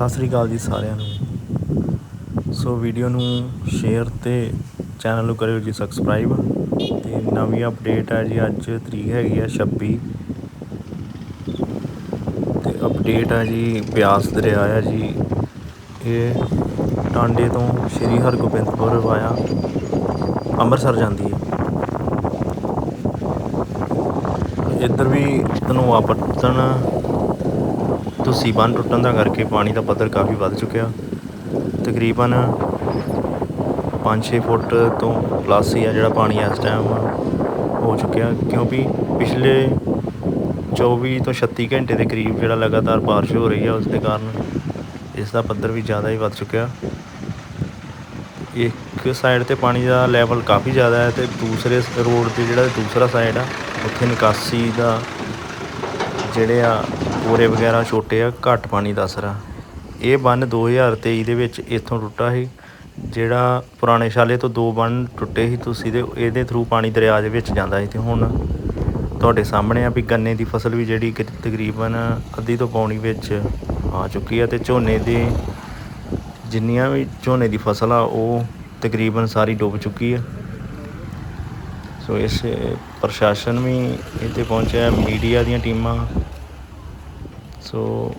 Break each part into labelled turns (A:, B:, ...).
A: ਸਤਿ ਸ੍ਰੀ ਅਕਾਲ ਜੀ ਸਾਰਿਆਂ ਨੂੰ। ਸੋ ਵੀਡੀਓ ਨੂੰ ਸ਼ੇਅਰ ਤੇ ਚੈਨਲ ਨੂੰ ਕਰਿਓ ਜੀ ਸਬਸਕ੍ਰਾਈਬ ਤੇ ਨਵੀਂ ਅਪਡੇਟ ਹੈ ਜੀ, ਅੱਜ ਤਰੀਕ ਹੈਗੀ ਆ 26 ਤੇ ਅਪਡੇਟ ਹੈ ਜੀ ਬਿਆਸ ਦਰਿਆ ਹੈ ਜੀ। ਇਹ ਟਾਂਡੇ ਤੋਂ ਸ਼੍ਰੀ ਹਰਗੋਬਿੰਦਪੁਰ ਵਾਇਆ ਅੰਮ੍ਰਿਤਸਰ ਜਾਂਦੀ ਹੈ ਇੱਧਰ ਵੀ ਧਨੋਆ ਪੱਤਨ ਤੁਸੀਂ ਬੰਨ ਟੁੱਟਣ ਦਾ ਕਰਕੇ ਪਾਣੀ ਦਾ ਪੱਧਰ ਕਾਫੀ ਵੱਧ ਚੁੱਕਿਆ। ਤਕਰੀਬਨ 5-6 ਫੁੱਟ ਤੋਂ ਪਲੱਸ ਹੀ ਆ ਜਿਹੜਾ ਪਾਣੀ ਇਸ ਟਾਈਮ ਹੋ ਚੁੱਕਿਆ। ਕਿਉਂਕਿ ਪਿਛਲੇ 24 ਤੋਂ 36 ਘੰਟੇ ਦੇ ਕਰੀਬ ਜਿਹੜਾ ਲਗਾਤਾਰ ਬਾਰਿਸ਼ ਹੋ ਰਹੀ ਹੈ ਉਸ ਦੇ ਕਾਰਨ ਇਸ ਦਾ ਪੱਧਰ ਵੀ ਜ਼ਿਆਦਾ ਹੀ ਵੱਧ ਚੁੱਕਿਆ। ਇੱਕ ਸਾਈਡ ਤੇ ਪਾਣੀ ਦਾ ਲੈਵਲ ਕਾਫੀ ਜ਼ਿਆਦਾ ਹੈ ਤੇ ਦੂਸਰੇ ਰੋਡ ਤੇ ਜਿਹੜਾ ਦੂਸਰਾ ਸਾਈਡ ਆ, ਉੱਥੇ ਨਿਕਾਸੀ ਦਾ ਜਿਹੜੇ ਆ ਕੋਰੇ ਵਗੈਰਾ ਛੋਟੇ ਆ, ਘੱਟ ਪਾਣੀ ਦਾ ਅਸਰ ਇਹ ਬੰਨ 2023 ਦੇ ਵਿੱਚ ਇੱਥੋਂ ਟੁੱਟਾ ਸੀ, ਜਿਹੜਾ ਪੁਰਾਣੇ ਸ਼ਾਲੇ ਤੋਂ ਦੋ ਬੰਨ ਟੁੱਟੇ ਸੀ, ਤੁਸੀਂ ਦੇ ਇਹਦੇ ਥਰੂ ਪਾਣੀ ਦਰਿਆ ਦੇ ਵਿੱਚ ਜਾਂਦਾ ਸੀ ਤੇ ਹੁਣ ਤੁਹਾਡੇ ਸਾਹਮਣੇ ਆ ਵੀ ਗੰਨੇ ਦੀ ਫਸਲ ਵੀ ਜਿਹੜੀ ਤਕਰੀਬਨ ਅੱਧੀ ਤੋਂ ਪੌਣੀ ਵਿੱਚ ਆ ਚੁੱਕੀ ਆ ਤੇ ਝੋਨੇ ਦੇ ਜਿੰਨੀਆਂ ਵੀ ਝੋਨੇ ਦੀ ਫਸਲ ਆ, ਉਹ ਤਕਰੀਬਨ ਸਾਰੀ ਡੁੱਬ ਚੁੱਕੀ ਆ। ਸੋ ਇਸ ਪ੍ਰਸ਼ਾਸਨ ਵੀ ਇੱਥੇ ਪਹੁੰਚਿਆ, ਮੀਡੀਆ ਦੀਆਂ ਟੀਮਾਂ ਸੋ,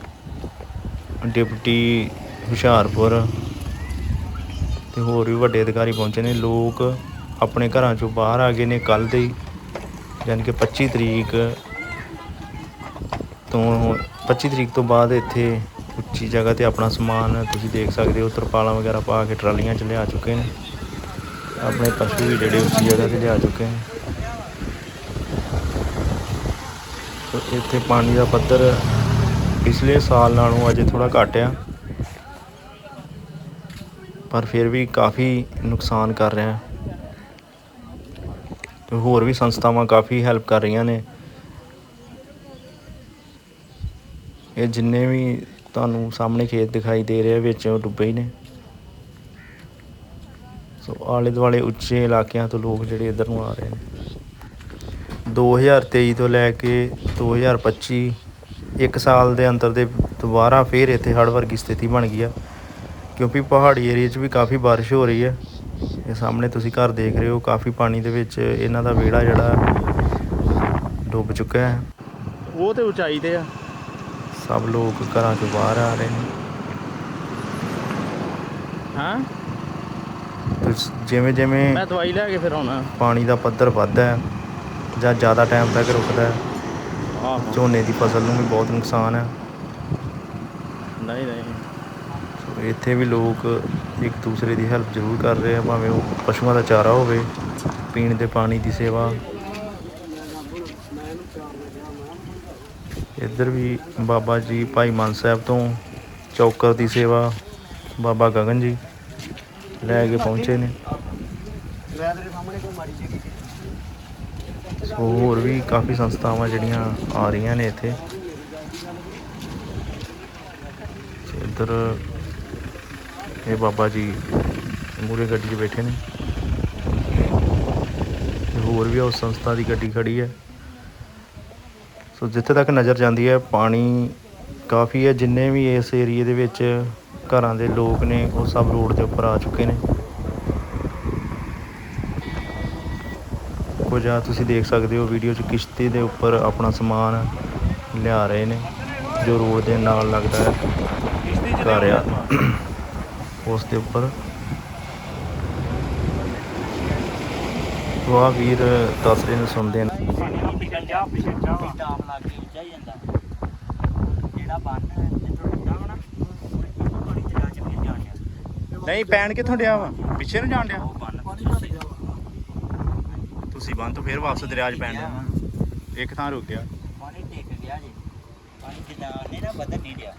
A: ਡਿਪਟੀ ਹੁਸ਼ਿਆਰਪੁਰ ਤੇ ਹੋਰ ਵੀ ਵੱਡੇ ਅਧਿਕਾਰੀ ਪਹੁੰਚੇ ਨੇ। ਲੋਕ ਆਪਣੇ ਘਰਾਂ ਚੋਂ ਬਾਹਰ ਆ ਗਏ ਨੇ ਕੱਲ ਦੇ ਹੀ ਯਾਨੀ ਕਿ 25 ਤਰੀਕ ਤੋਂ 25 ਤਰੀਕ ਤੋਂ ਬਾਅਦ ਇੱਥੇ ਉੱਚੀ ਜਗ੍ਹਾ ਤੇ ਆਪਣਾ ਸਮਾਨ ਤੁਸੀਂ ਦੇਖ ਸਕਦੇ ਹੋ, ਤਰਪਾਲਾਂ ਵਗੈਰਾ ਪਾ ਕੇ ਟਰਾਲੀਆਂ 'ਚ ਲਿਆ ਚੁੱਕੇ ਨੇ। ਆਪਣੇ ਪਸ਼ੂ ਵੀ ਜਿਹੜੇ ਉੱਚੀ ਜਗ੍ਹਾ ਤੇ ਲਿਆ ਚੁੱਕੇ ਨੇ। ਇੱਥੇ ਪਾਣੀ ਦਾ ਪੱਧਰ ਪਿਛਲੇ ਸਾਲ ਨਾਲੋਂ ਅਜੇ ਥੋੜਾ ਘੱਟ ਆ। ਪਰ ਫਿਰ ਵੀ ਕਾਫੀ ਨੁਕਸਾਨ ਕਰ ਰਿਹਾ। ਤੇ ਹੋਰ ਵੀ ਸੰਸਥਾਵਾਂ ਕਾਫੀ ਹੈਲਪ ਕਰ ਰਹੀਆਂ ਨੇ। ਇਹ ਜਿੰਨੇ ਵੀ ਤੁਹਾਨੂੰ ਸਾਹਮਣੇ ਖੇਤ ਦਿਖਾਈ ਦੇ ਰਹੇ ਵਿੱਚ ਉਹ ਡੁੱਬੇ ਹੀ ਨੇ। ਸੋ ਆਲੇ ਦੁਆਲੇ ਉੱਚੇ ਇਲਾਕਿਆਂ ਤੋਂ ਲੋਕ ਜਿਹੜੇ ਇੱਧਰ ਨੂੰ ਆ ਰਹੇ ਨੇ। 2023 ਤੋਂ ਲੈ ਕੇ 2025 ਇੱਕ ਸਾਲ ਦੇ ਅੰਦਰ ਦੇ ਦੁਬਾਰਾ ਫੇਰ ਇੱਥੇ ਹੜ੍ਹ ਵਰਗੀ ਸਥਿਤੀ ਬਣ ਗਈ ਆ। ਕਿਉਂਕਿ ਪਹਾੜੀ ਏਰੀਆ 'ਚ ਵੀ ਕਾਫੀ ਬਾਰਿਸ਼ ਹੋ ਰਹੀ ਹੈ ਇਹ ਸਾਹਮਣੇ ਤੁਸੀਂ ਘਰ ਦੇਖ ਰਹੇ ਹੋ ਕਾਫੀ ਪਾਣੀ ਦੇ ਵਿੱਚ ਇਹਨਾਂ ਦਾ ਵਿਹੜਾ ਜਿਹੜਾ ਡੁੱਬ ਚੁੱਕਾ ਹੈ।
B: ਉਹ ਤੇ ਉਚਾਈ ਤੇ ਆ।
A: ਸਭ ਲੋਕ ਘਰਾਂ ਤੋਂ ਬਾਹਰ ਆ ਰਹੇ ਨੇ।
B: ਹਾਂ?
A: ਜਿਵੇਂ ਜਿਵੇਂ
B: ਮੈਂ ਦਵਾਈ ਲੈ ਕੇ ਫਿਰ ਆਉਣਾ।
A: ਪਾਣੀ ਦਾ ਪੱਧਰ ਵੱਧਦਾ ਹੈ ਜਾਂ ਜ਼ਿਆਦਾ ਟਾਈਮ ਤੱਕ ਰੁਕਦਾ ਹੈ।
B: ਆਹੋ
A: ਝੋਨੇ ਦੀ ਫਸਲ ਨੂੰ ਵੀ ਬਹੁਤ ਨੁਕਸਾਨ ਹੈ।
B: ਨਹੀਂ ਨਹੀਂ।
A: ਸੋ ਇੱਥੇ ਵੀ ਲੋਕ ਇੱਕ ਦੂਸਰੇ ਦੀ ਹੈਲਪ ਜ਼ਰੂਰ ਕਰ ਰਹੇ ਆ ਭਾਵੇਂ ਉਹ ਪਸ਼ੂਆਂ ਦਾ ਚਾਰਾ ਹੋਵੇ ਪੀਣ ਦੇ ਪਾਣੀ ਦੀ ਸੇਵਾ। ਇੱਧਰ ਵੀ ਬਾਬਾ ਜੀ ਭਾਈ ਮਾਨ ਸਾਹਿਬ ਤੋਂ ਚੌਕਰ ਦੀ ਸੇਵਾ ਬਾਬਾ ਗਗਨ ਜੀ ਲੈ ਕੇ ਪਹੁੰਚੇ ਨੇ। ਸੋ ਹੋਰ ਵੀ ਕਾਫੀ ਸੰਸਥਾਵਾਂ ਜਿਹੜੀਆਂ ਆ ਰਹੀਆਂ ਨੇ ਇੱਥੇ। ਇੱਧਰ ਇਹ ਬਾਬਾ ਜੀ ਮੂਰੇ ਗੱਡੀ 'ਚ ਬੈਠੇ ਨੇ। ਹੋਰ ਵੀ ਉਸ ਸੰਸਥਾ ਦੀ ਗੱਡੀ ਖੜੀ ਹੈ। ਸੋ ਜਿੱਥੇ ਤੱਕ ਨਜ਼ਰ ਜਾਂਦੀ ਹੈ, ਪਾਣੀ ਕਾਫੀ ਹੈ। ਜਿੰਨੇ ਵੀ ਇਸ ਏਰੀਏ ਦੇ ਵਿੱਚ ਘਰਾਂ ਦੇ ਲੋਕ ਨੇ, ਉਹ ਸਭ ਰੋਡ ਦੇ ਉੱਪਰ ਆ ਚੁੱਕੇ ਨੇ। ਕੁਝ ਆ ਤੁਸੀਂ ਦੇਖ ਸਕਦੇ ਹੋ ਵੀਡੀਓ 'ਚ ਕਿਸ਼ਤੀ ਦੇ ਉੱਪਰ ਆਪਣਾ ਸਮਾਨ ਲਿਆ ਰਹੇ ਨੇ, ਜੋ ਰੋਡ ਦੇ ਨਾਲ ਲੱਗਦਾ ਹੈ। ਘਰ ਆ। ਉਸ ਦੇ ਉੱਪਰ। ਉਹ ਵੀਰ, ਦੱਸ ਰਹੇ ਨੇ, ਸੁਣਦੇ ਨੇ।
C: ਡਾਮ ਕੇ ਉੱਚਾ
B: ਨਹੀਂ, ਪੈਣ ਕਿੱਥੋਂ ਡਿਆ ਵਾ? ਪਿੱਛੇ ਨੂੰ ਜਾਣ ਡਿਆ।
C: ਬੰਨ
B: ਤੁਸੀਂ ਬੰਦ ਤੋਂ ਫੇਰ ਵਾਪਸ ਦਰਿਆ 'ਚ ਪੈਣ ਡਿਆ ਇੱਕ ਥਾਂ ਰੁਕ ਗਿਆ।
C: ਪਾਣੀ ਟਿਕ ਗਿਆ ਜੀ। ਪਾਣੀ ਜਿੱਦਾਂ ਨਹੀਂ ਨਾ ਬਦਲ ਨਹੀਂ ਰਿਹਾ।